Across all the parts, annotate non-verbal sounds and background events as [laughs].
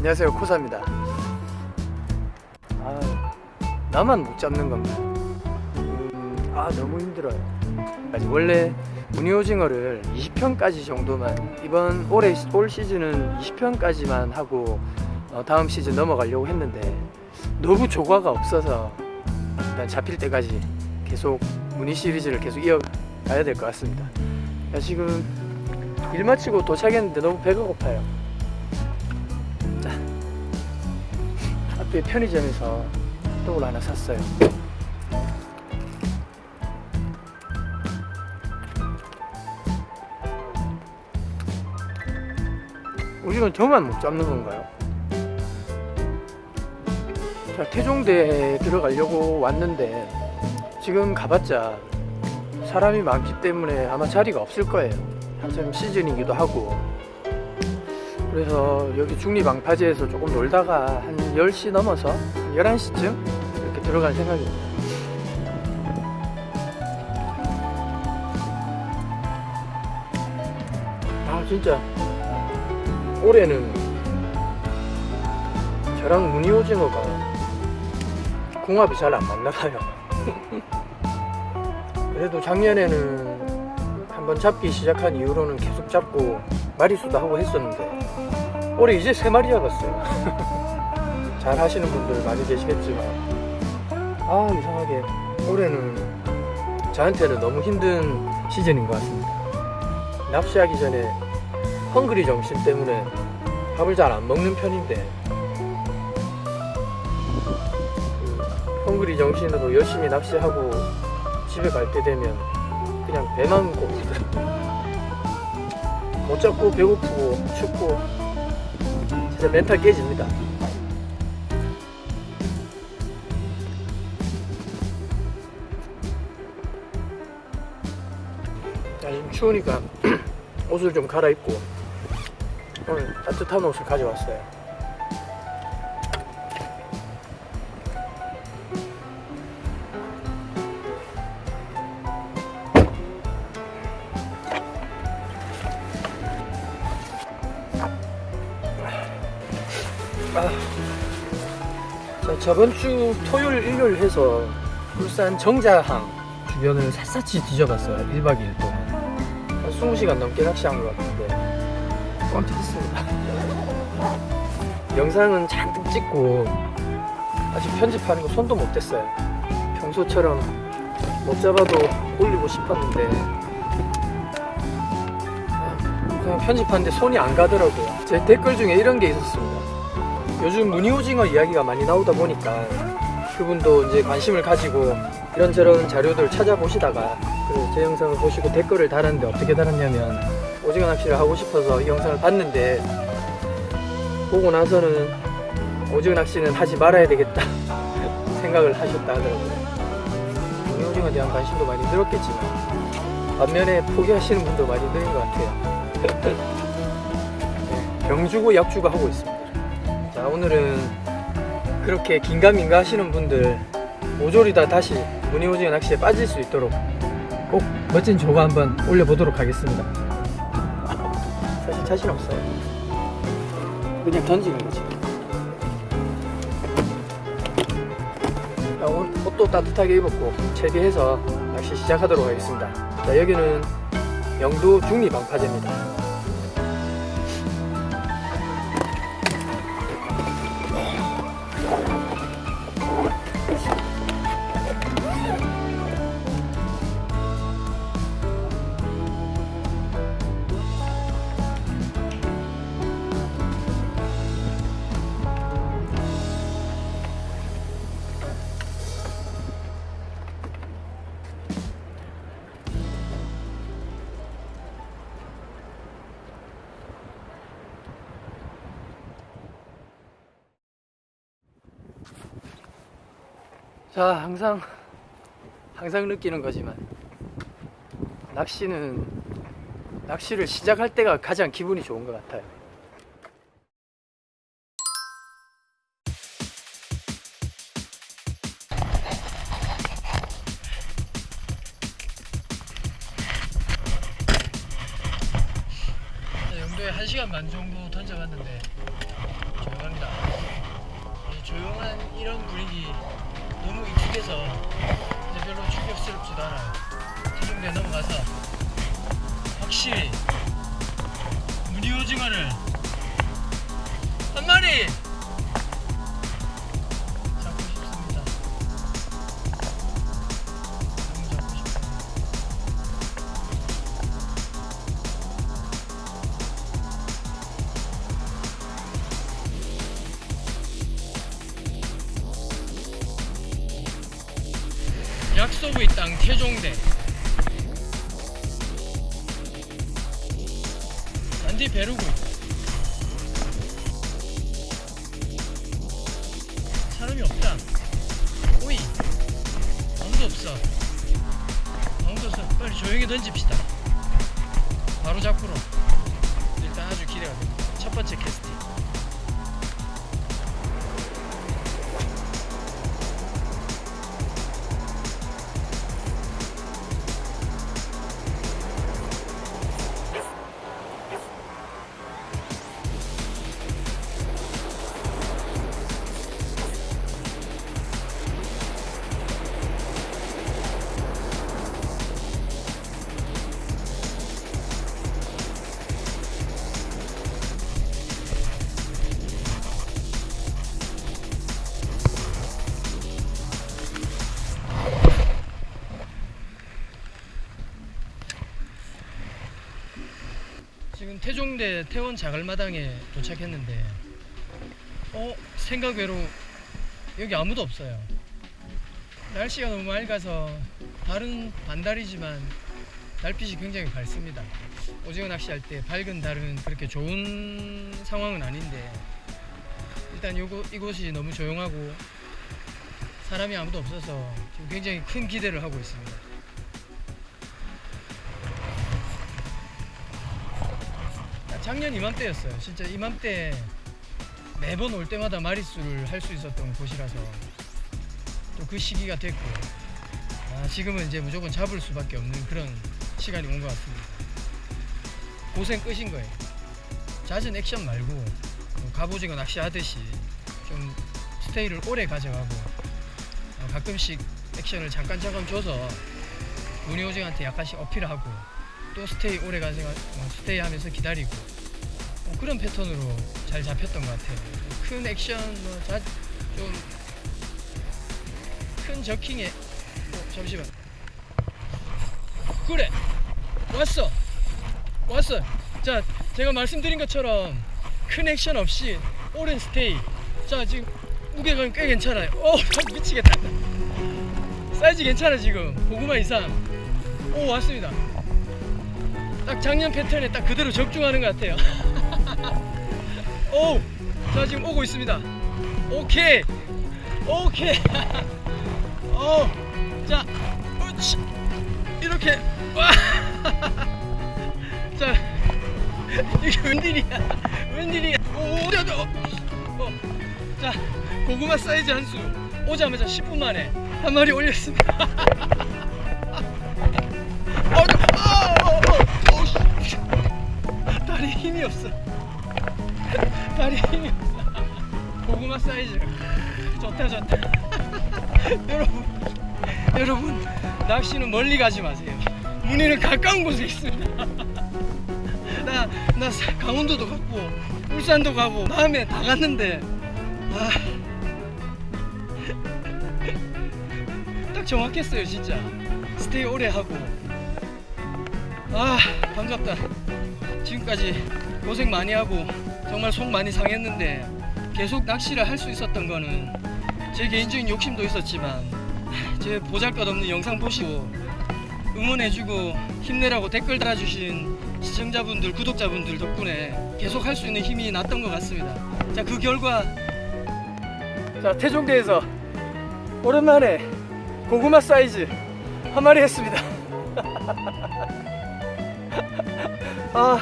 안녕하세요 코사입니다. 아 나만 못 잡는 건가? 음, 아 너무 힘들어요. 원래 무늬오징어를 20편까지 정도만 이번 올해 올 시즌은 20편까지만 하고 어, 다음 시즌 넘어가려고 했는데 너무 조과가 없어서 일단 잡힐 때까지 계속 무늬 시리즈를 계속 이어가야 될 것 같습니다. 야, 지금 일 마치고 도착했는데 너무 배가 고파요. 앞에 편의점에서 떡을 하나 샀어요. 오징어 저만 못 잡는 건가요? 자, 태종대에 들어가려고 왔는데 지금 가봤자 사람이 많기 때문에 아마 자리가 없을 거예요. 한참 시즌이기도 하고. 그래서 여기 중립방파제에서 조금 놀다가 한 10시 넘어서 11시쯤 이렇게 들어갈 생각입니다. 아, 진짜. 올해는 저랑 무늬 오징어가 궁합이 잘 안 맞나 봐요. [laughs] 그래도 작년에는 한번 잡기 시작한 이후로는 계속 잡고 마리수도 하고 했었는데 올해 이제 세 마리 잡았어요. [laughs] 잘 하시는 분들 많이 계시겠지만 아 이상하게 올해는 저한테는 너무 힘든 시즌인 것 같습니다. 납치하기 전에 헝그리 정신 때문에 밥을 잘 안 먹는 편인데 그 헝그리 정신으로 열심히 납치하고 집에 갈 때 되면 그냥 배만 고프더라고요. 못 잡고 배고프고 춥고 진짜 멘탈 깨집니다. 자, 지금 추우니까 [clears throat] 옷을 좀 갈아입고 오늘 따뜻한 옷을 가져왔어요. 저번 주 토요일, 일요일 해서 울산 정자항 주변을 샅샅이 뒤져봤어요. 1박 2일 동안. 한 20시간 넘게 낚시한 것 같은데 깜짝했습니다. 영상은 잔뜩 찍고 아직 편집하는 거 손도 못 댔어요. 평소처럼 못 잡아도 올리고 싶었는데 아, 그냥 편집하는데 손이 안 가더라고요. 제 댓글 중에 이런 게 있었습니다. 요즘 무늬오징어 이야기가 많이 나오다 보니까 그분도 이제 관심을 가지고 이런저런 자료들 찾아보시다가 그제 영상을 보시고 댓글을 달았는데 어떻게 달았냐면 오징어 낚시를 하고 싶어서 이 영상을 봤는데 보고 나서는 오징어 낚시는 하지 말아야 되겠다 [laughs] 생각을 하셨다 하더라고요. 무늬오징어에 대한 관심도 많이 늘었겠지만 반면에 포기하시는 분도 많이 늘은 것 같아요. [laughs] 네, 병 주고 약 주고 하고 있습니다. 자 오늘은 그렇게 긴가민가 하시는 분들 모조리 다 다시 무늬오징어 낚시에 빠질 수 있도록 꼭 멋진 조가 한번 올려보도록 하겠습니다. 사실 자신 없어요. 그냥 던지는 거지. 옷도 따뜻하게 입었고 채비해서 낚시 시작하도록 하겠습니다. 자 여기는 영도 중리방파제입니다. 자, 항상 항상 느끼는 거지만 낚시는 낚시를 시작할 때가 가장 기분이 좋은 것 같아요. 영도에 1시간 반 정도 던져봤는데 이제 별로 충격스럽지도 않아요. 태종대 넘어가서 확실히 무늬 오징어를 한 마리 약소부의 땅 태종대. 단디 배루구 사람이 없다. 오이. 아무도 없어. 아무도 없어. 빨리 조용히 던집시다. 바로 잡으러. 일단 아주 기대가 됩니다. 첫 번째 캐스팅 지금 태종대 태원 자갈마당에 도착했는데 어 생각 외로 여기 아무도 없어요. 날씨가 너무 맑아서 달은 반달이지만 달빛이 굉장히 밝습니다. 오징어 낚시할 때 밝은 달은 그렇게 좋은 상황은 아닌데 일단 요거, 이곳이 너무 조용하고 사람이 아무도 없어서 지금 굉장히 큰 기대를 하고 있습니다 작년 이맘때였어요. 진짜 이맘때 매번 올 때마다 마리수를 할 수 있었던 곳이라서 또 그 시기가 됐고 아, 지금은 이제 무조건 잡을 수밖에 없는 그런 시간이 온 것 같습니다. 고생 끝인 거예요. 잦은 액션 말고 뭐 갑오징어 낚시하듯이 좀 스테이를 오래 가져가고 어, 가끔씩 액션을 잠깐 잠깐 줘서 문희오징한테 약간씩 어필하고 또 스테이 오래 가져가 어, 스테이 하면서 기다리고 어, 그런 패턴으로 잘 잡혔던 것 같아요. 큰 액션 뭐좀큰 저킹에 어, 잠시만. 그래! 왔어! 왔어! 자 제가 말씀드린 것처럼 큰 액션 없이 오랜 스테이. 자 지금 무게감이 꽤 괜찮아요. 어 [laughs] 미치겠다. 사이즈 괜찮아 지금. 고구마 이상. 오 왔습니다. 딱 작년 패턴에 딱 그대로 적중하는 것 같아요. [laughs] 오, 자 지금 오고 있습니다. 오케이, 오케이. [laughs] 어, 자, 우치. 이렇게 와. [laughs] 자, 이게 웬일이야? 웬일이야? 오, 오, 자, 어, 어. 자, 고구마 사이즈 한 수. 오자마자 10분 만에 한 마리 올렸습니다. [laughs] 낚시는 멀리 가지 마세요. 문의는 가까운 곳에 있습니다. [laughs] 나, 나 사- 강원도도 갔고, 울산도 가고, 마음에 다 갔는데, 아. [laughs] 딱 정확했어요, 진짜. 스테이 오래 하고, 아 반갑다 지금까지 고생 많이 하고 정말 속 많이 상했는데 계속 낚시를 할 수 있었던 거는 제 개인적인 욕심도 있었지만 제 보잘것없는 영상 보시고 응원해주고 힘내라고 댓글 달아주신 시청자분들 구독자분들 덕분에 계속 할 수 있는 힘이 났던 것 같습니다. 자 그 결과. 자 태종대에서 오랜만에 고구마 사이즈 한 마리 했습니다. [laughs] 아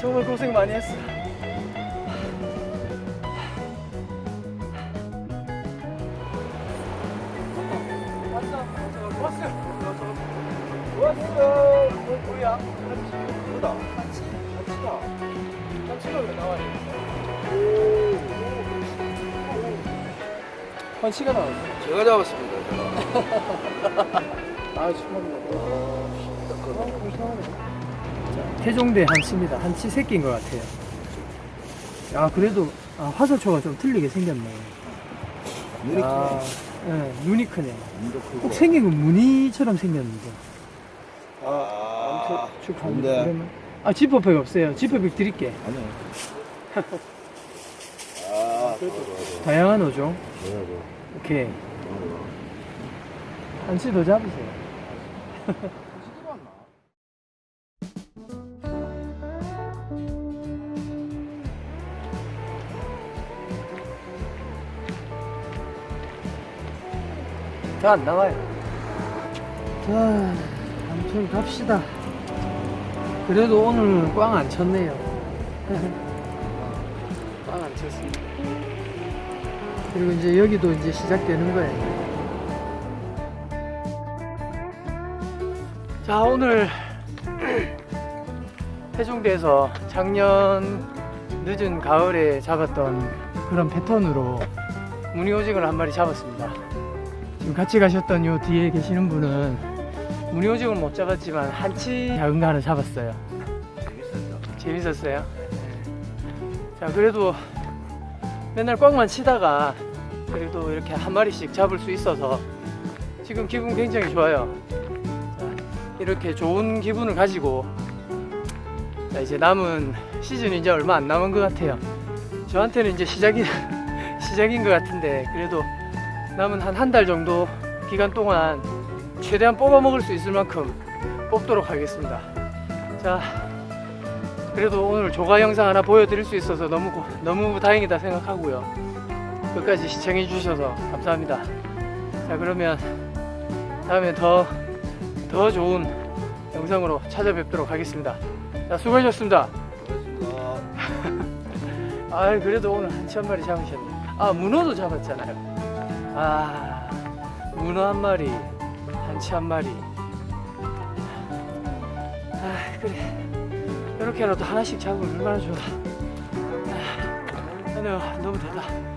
정말 고생 많이 했어. 왔어, 어, 뭐야? 같이, 같이다. 같이 한치가 왜 나와요? 한치가 나왔어. 제가 잡았습니다. 제가. [laughs] 아. 자, 태종대 한치입니다. 한치 새끼인 것 같아요. 아, 그래도 아, 화살초가 좀 틀리게 생겼네. 아, 예, 눈이 크네. 눈도 크고. 꼭 생긴 건 무늬처럼 생겼는데. 아, 아무튼 축하합니다. 근데 그러면- 아, 지퍼백 없어요. 지퍼백 드릴게. 아니요. 아, [laughs] 다양한 어종. 오케이. 한치 더 잡으세요. [laughs] 더 안 나와요. 자, 아무튼 갑시다. 그래도 오늘 꽝 안 쳤네요. [laughs] 꽝 안 쳤습니다. 그리고 이제 여기도 이제 시작되는 거예요. 자, 오늘 [clears throat] 태종대에서 작년 늦은 가을에 잡았던 그런 패턴으로 무늬오징어를 한 마리 잡았습니다. 지금 같이 가셨던 요 뒤에 계시는 분은 무늬오징어를 못 잡았지만 한치 작은 거 하나 잡았어요. 재밌었죠. 재밌었어요. 네. 자, 그래도 맨날 꽝만 치다가 그래도 이렇게 한 마리씩 잡을 수 있어서 지금 기분 굉장히 좋아요. 자, 이렇게 좋은 기분을 가지고 자, 이제 남은 시즌이 이제 얼마 안 남은 것 같아요. 저한테는 이제 시작이 [laughs] 시작인 것 같은데 그래도 남은 한 한 달 정도 기간 동안 최대한 뽑아 먹을 수 있을 만큼 뽑도록 하겠습니다. 자, 그래도 오늘 조가 영상 하나 보여드릴 수 있어서 너무 고- 너무 다행이다 생각하고요. 끝까지 시청해 주셔서 감사합니다. 자 그러면 다음에 더 더 좋은 영상으로 찾아뵙도록 하겠습니다. 자 수고하셨습니다. 고맙습니다. [laughs] 아 그래도 오늘 한 마리 잡으셨네. 아 문어도 잡았잖아요. 아 문어 한 마리, 한치 한 마리. 아 그래 이렇게라도 하나씩 잡으면 얼마나 좋아. 아, 아유 너무 더다.